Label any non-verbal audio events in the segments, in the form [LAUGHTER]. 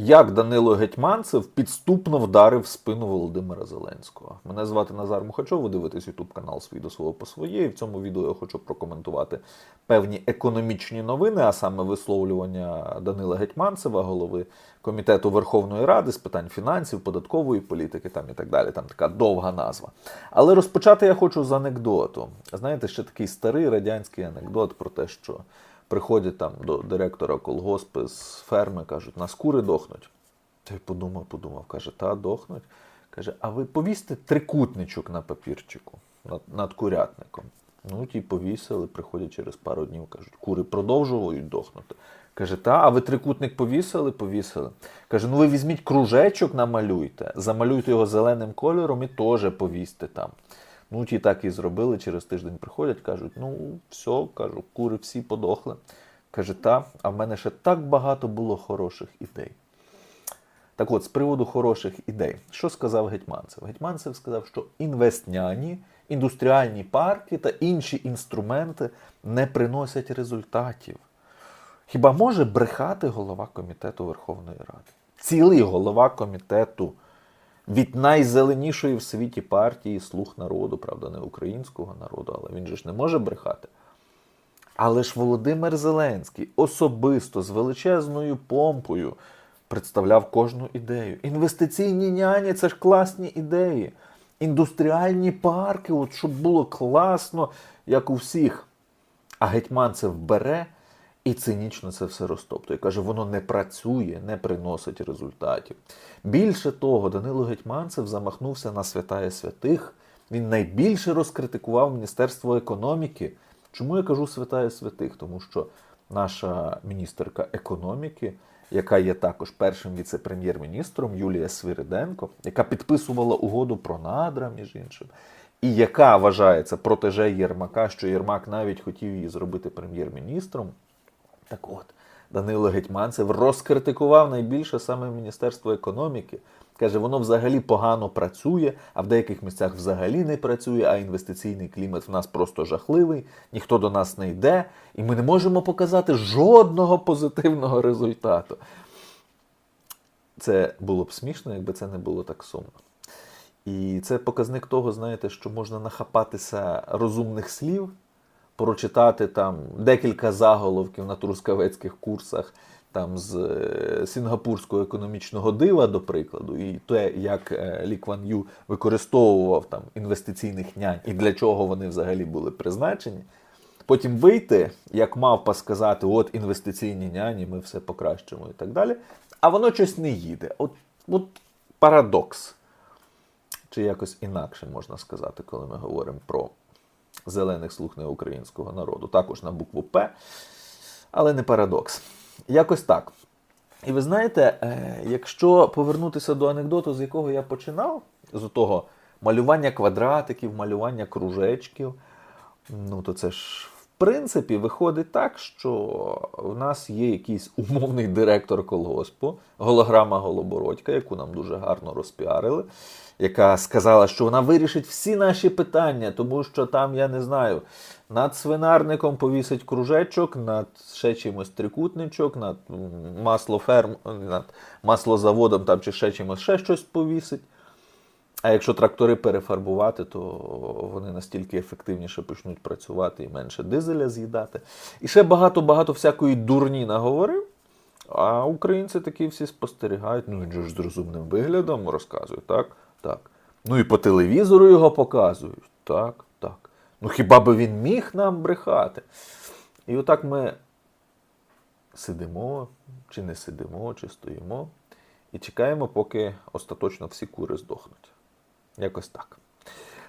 Як Данило Гетьманцев підступно вдарив спину Володимира Зеленського. Мене звати Назар Мухачов, ви дивитесь YouTube канал свій до свого по своє. І в цьому відео я хочу прокоментувати певні економічні новини, а саме висловлювання Данила Гетьманцева, голови комітету Верховної Ради з питань фінансів, податкової політики там і так далі. Там така довга назва. Але розпочати я хочу з анекдоту. Знаєте, ще такий старий радянський анекдот про те, що приходять там до директора колгоспи з ферми, кажуть, нас кури дохнуть. Той подумав, подумав, каже, та дохнуть. Каже, а ви повісьте трикутничок на папірчику над, над курятником. Ну, ті повісили, приходять через пару днів, кажуть, кури продовжують дохнути. Каже, та, а ви трикутник повісили? Повісили. Каже, ну ви візьміть кружечок, намалюйте, замалюйте його зеленим кольором і теж повісьте там. Ну, ті так і зробили, через тиждень приходять, кажуть, ну, все, кажу, кури всі подохли. Каже, та, а в мене ще так багато було хороших ідей. Так от, з приводу хороших ідей, що сказав Гетьманцев? Гетьманцев сказав, що інвестняні, індустріальні парки та інші інструменти не приносять результатів. Хіба може брехати голова комітету Верховної Ради? Цілий голова комітету від найзеленішої в світі партії слуг народу, правда, не українського народу, але він же ж не може брехати. Але ж Володимир Зеленський особисто з величезною помпою представляв кожну ідею. Інвестиційні няні це ж класні ідеї. Індустріальні парки, от щоб було класно, як у всіх. А Гетьманцев бере і цинічно це все розтоптує. Каже, воно не працює, не приносить результатів. Більше того, Данило Гетьманцев замахнувся на святая святих. Він найбільше розкритикував Міністерство економіки. Чому я кажу святая святих? Тому що наша міністерка економіки, яка є також першим віце-прем'єр-міністром Юлія Свириденко, яка підписувала угоду про надра, між іншим, і яка вважається протеже Єрмака, що Єрмак навіть хотів її зробити прем'єр-міністром. Так от, Данило Гетьманцев розкритикував найбільше саме Міністерство економіки. Каже, воно взагалі погано працює, а в деяких місцях взагалі не працює, а інвестиційний клімат в нас просто жахливий, ніхто до нас не йде, і ми не можемо показати жодного позитивного результату. Це було б смішно, якби це не було так сумно. І це показник того, знаєте, що можна нахапатися розумних слів, прочитати там декілька заголовків на трускавецьких курсах там з е, сінгапурського економічного дива, до прикладу, і те, як е, Лі Кван Ю використовував там інвестиційних нянь і для чого вони взагалі були призначені. Потім вийти, як мавпа сказати, от інвестиційні няні, ми все покращимо і так далі. А воно щось не їде. От, от парадокс. Чи якось інакше можна сказати, коли ми говоримо про зелених слуг неукраїнського народу. Також на букву П, але не парадокс. Якось так. І ви знаєте, е, якщо повернутися до анекдоту, з якого я починав, з того малювання квадратиків, малювання кружечків, ну то це ж принципі виходить так, що в нас є якийсь умовний директор колгоспу, голограма Голобородька, яку нам дуже гарно розпіарили, яка сказала, що вона вирішить всі наші питання, тому що там, я не знаю, над свинарником повісить кружечок, над ще чимось трикутничок, над маслоферм, над маслозаводом там чи ще чимось ще щось повісить. А якщо трактори перефарбувати, то вони настільки ефективніше почнуть працювати і менше дизеля з'їдати. І ще багато-багато всякої дурні наговорив. А українці такі всі спостерігають. Ну ж з розумним виглядом розказує, так? Так. Ну і по телевізору його показують. Так, так. Ну хіба би він міг нам брехати? І отак ми сидимо, чи не сидимо, чи стоїмо, і чекаємо, поки остаточно всі кури здохнуть. Якось так.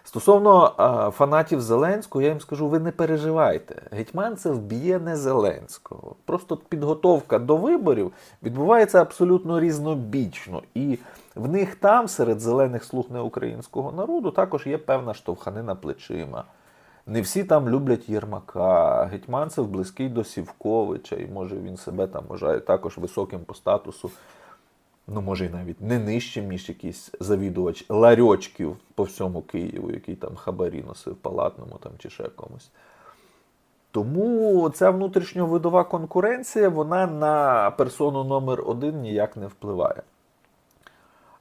Стосовно а, фанатів Зеленського, я їм скажу, ви не переживайте. Гетьманцев б'є не Зеленського. Просто підготовка до виборів відбувається абсолютно різнобічно. І в них там, серед зелених слуг неукраїнського народу, також є певна штовханина плечима. Не всі там люблять Єрмака. Гетьманцев близький до Сівковича, і може він себе там вважає також високим по статусу ну може і навіть не нижчим, ніж якийсь завідувач ларьочків по всьому Києву, який там хабарі носив палатному там чи ще комусь. Тому ця внутрішньовидова конкуренція вона на персону номер один ніяк не впливає.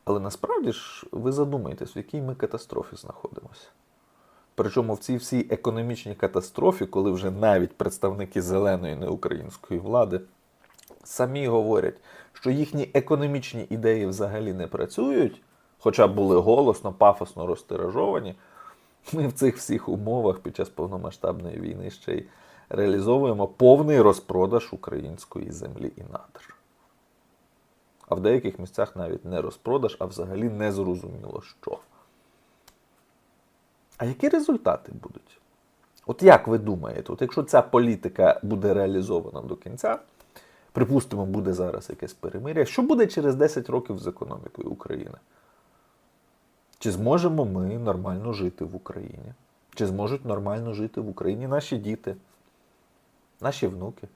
Але насправді ж ви задумаєтесь, в якій ми катастрофі знаходимося. Причому в цій всій економічній катастрофі, коли вже навіть представники зеленої неукраїнської влади самі говорять, що їхні економічні ідеї взагалі не працюють, хоча були голосно, пафосно розтиражовані, ми в цих всіх умовах під час повномасштабної війни ще й реалізовуємо повний розпродаж української землі і надр. А в деяких місцях навіть не розпродаж, а взагалі не зрозуміло що. А які результати будуть? От як ви думаєте, от якщо ця політика буде реалізована до кінця, припустимо, буде зараз якесь перемир'я, що буде через 10 років з економікою України? Чи зможемо ми нормально жити в Україні? Чи зможуть нормально жити в Україні наші діти, наші внуки?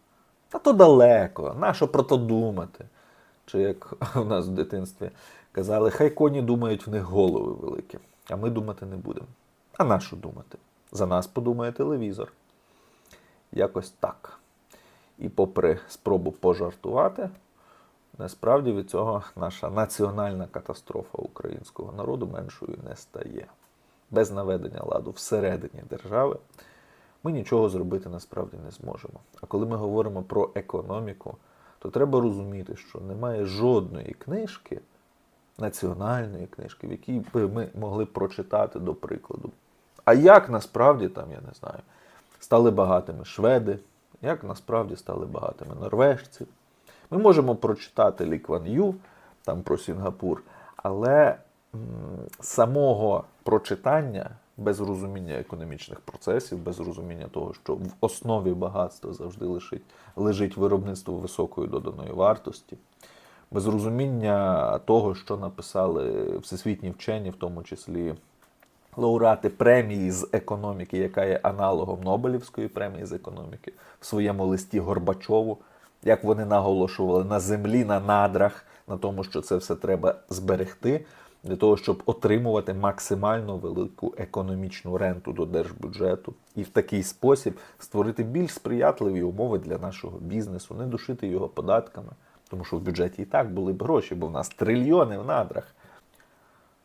Та то далеко, нащо про то думати? Чи як [LAUGHS] у нас в дитинстві казали, хай коні думають, в них голови великі, а ми думати не будемо. А на що думати? За нас подумає телевізор. Якось так. І попри спробу пожартувати, насправді від цього наша національна катастрофа українського народу меншою не стає. Без наведення ладу всередині держави ми нічого зробити насправді не зможемо. А коли ми говоримо про економіку, то треба розуміти, що немає жодної книжки, національної книжки, в якій би ми могли прочитати, до прикладу. А як насправді там, я не знаю, стали багатими шведи, як насправді стали багатими норвежці. Ми можемо прочитати Лі Кван Ю, там про Сінгапур, але самого прочитання без розуміння економічних процесів, без розуміння того, що в основі багатства завжди лежить, лежить виробництво високої доданої вартості, без розуміння того, що написали всесвітні вчені, в тому числі лауреати премії з економіки, яка є аналогом Нобелівської премії з економіки, в своєму листі Горбачову, як вони наголошували на землі, на надрах, на тому, що це все треба зберегти, для того, щоб отримувати максимально велику економічну ренту до держбюджету і в такий спосіб створити більш сприятливі умови для нашого бізнесу, не душити його податками, тому що в бюджеті і так були б гроші, бо в нас трильйони в надрах.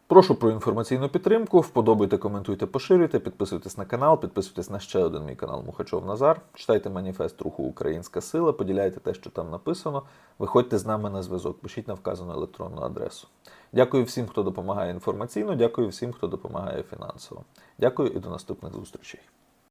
Прошу про інформаційну підтримку. Вподобайте, коментуйте, поширюйте, підписуйтесь на канал, підписуйтесь на ще один мій канал Мухачов Назар. Читайте маніфест руху Українська Сила, поділяйте те, що там написано. Виходьте з нами на зв'язок, пишіть на вказану електронну адресу. Дякую всім, хто допомагає інформаційно. Дякую всім, хто допомагає фінансово. Дякую і до наступних зустрічей.